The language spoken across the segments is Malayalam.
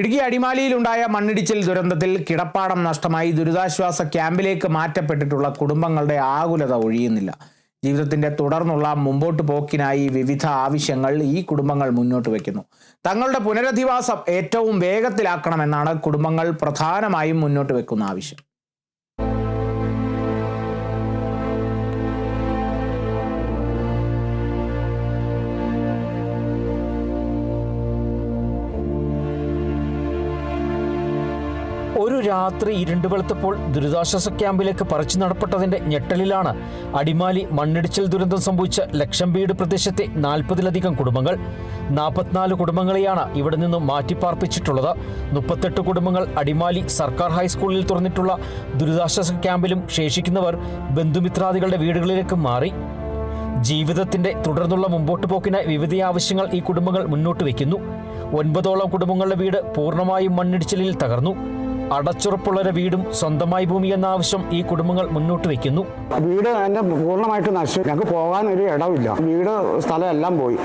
ഇടുക്കി അടിമാലിയിലുണ്ടായ മണ്ണിടിച്ചിൽ ദുരന്തത്തിൽ കിടപ്പാടം നഷ്ടമായി. ദുരിതാശ്വാസ ക്യാമ്പിലേക്ക് മാറ്റപ്പെട്ടിട്ടുള്ള കുടുംബങ്ങളുടെ ആകുലത ഒഴിയുന്നില്ല. ജീവിതത്തിന്റെ തുടർന്നുള്ള മുമ്പോട്ട് പോക്കിനായി വിവിധ ആവശ്യങ്ങൾ ഈ കുടുംബങ്ങൾ മുന്നോട്ട് വയ്ക്കുന്നു തങ്ങളുടെ പുനരധിവാസം ഏറ്റവും വേഗത്തിലാക്കണമെന്നാണ് കുടുംബങ്ങൾ പ്രധാനമായും മുന്നോട്ട് വെക്കുന്ന ആവശ്യം. ഒരു രാത്രി ഇരുണ്ട് വെളുത്തപ്പോൾ ദുരിതാശ്വാസ ക്യാമ്പിലേക്ക് പറിച്ചു നടപ്പെട്ടതിന്റെ ഞെട്ടലിലാണ് അടിമാലി മണ്ണിടിച്ചിൽ ദുരന്തം സംഭവിച്ച ലക്ഷം വീട് പ്രദേശത്തെ നാൽപ്പതിലധികം കുടുംബങ്ങൾ. നാൽപ്പത്തിനാല് കുടുംബങ്ങളെയാണ് ഇവിടെ നിന്നും മാറ്റിപ്പാർപ്പിച്ചിട്ടുള്ളത്. മുപ്പത്തെട്ട് കുടുംബങ്ങൾ അടിമാലി സർക്കാർ ഹൈസ്കൂളിൽ തുറന്നിട്ടുള്ള ദുരിതാശ്വാസ ക്യാമ്പിലും ശേഷിക്കുന്നവർ ബന്ധുമിത്രാദികളുടെ വീടുകളിലേക്ക് മാറി. ജീവിതത്തിന്റെ തുടർന്നുള്ള മുമ്പോട്ട് പോക്കിന് വിവിധ ആവശ്യങ്ങൾ ഈ കുടുംബങ്ങൾ മുന്നോട്ട് വയ്ക്കുന്നു. ഒൻപതോളം കുടുംബങ്ങളുടെ വീട് പൂർണമായും മണ്ണിടിച്ചിലിൽ തകർന്നു. അടച്ചുറപ്പുള്ളൊരു വീടും സ്വന്തമായി ഭൂമി എന്ന ആവശ്യം ഈ കുടുംബങ്ങൾ മുന്നോട്ട് വെക്കുന്നു. വീട് എന്റെ പൂർണമായിട്ട് നശിച്ചു. ഞങ്ങൾക്ക് പോകാൻ ഒരു ഇടമില്ല വീട് സ്ഥലം എല്ലാം പോയി.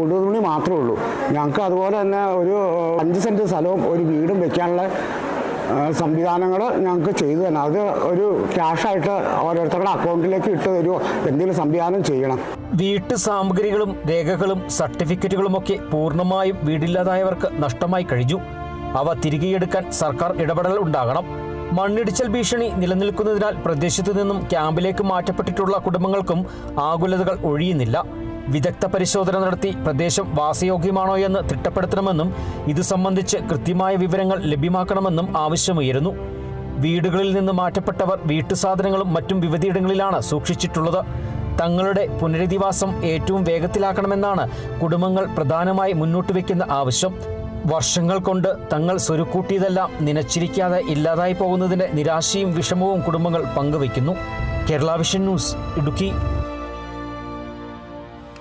ഉടുതുണി മാത്രമേ ഉള്ളൂ. ഞങ്ങൾക്ക് അതുപോലെ തന്നെ ഒരു അഞ്ച് സെന്റ് സ്ഥലവും ഒരു വീടും വെക്കാനുള്ള സംവിധാനങ്ങൾ ഞങ്ങൾക്ക് ചെയ്തു തന്നെ. അത് ഒരു ക്യാഷായിട്ട് ഓരോരുത്തരുടെ അക്കൗണ്ടിലേക്ക് ഇട്ട് തരുമോ എന്തെങ്കിലും സംവിധാനം ചെയ്യണം. വീട്ടു സാമഗ്രികളും രേഖകളും സർട്ടിഫിക്കറ്റുകളും ഒക്കെ പൂർണമായും വീടില്ലാതായവർക്ക് നഷ്ടമായി കഴിഞ്ഞു. അവ തിരികെയെടുക്കാൻ സർക്കാർ ഇടപെടൽ ഉണ്ടാകണം. മണ്ണിടിച്ചൽ ഭീഷണി നിലനിൽക്കുന്നതിനാൽ പ്രദേശത്തു നിന്നും ക്യാമ്പിലേക്ക് മാറ്റപ്പെട്ടിട്ടുള്ള കുടുംബങ്ങൾക്കും ആകുലതകൾ ഒഴിയുന്നില്ല. വിദഗ്ധ പരിശോധന നടത്തി പ്രദേശം വാസയോഗ്യമാണോ എന്ന് തിട്ടപ്പെടുത്തണമെന്നും ഇത് സംബന്ധിച്ച് കൃത്യമായ വിവരങ്ങൾ ലഭ്യമാക്കണമെന്നും ആവശ്യമുയരുന്നു. വീടുകളിൽ നിന്ന് മാറ്റപ്പെട്ടവർ വീട്ടുസാധനങ്ങളും മറ്റും വിവിധയിടങ്ങളിലാണ് സൂക്ഷിച്ചിട്ടുള്ളത്. തങ്ങളുടെ പുനരധിവാസം ഏറ്റവും വേഗത്തിലാക്കണമെന്നാണ് കുടുംബങ്ങൾ പ്രധാനമായി മുന്നോട്ട് വയ്ക്കുന്ന ആവശ്യം. വർഷങ്ങൾ കൊണ്ട് തങ്ങൾ സ്വരുക്കൂട്ടിയതെല്ലാം നനച്ചിരിക്കാതെ ഇല്ലാതായി പോകുന്നതിന്റെ നിരാശയും വിഷമവും കുടുംബങ്ങൾ പങ്കുവയ്ക്കുന്നു. Kerala vision news Idukki.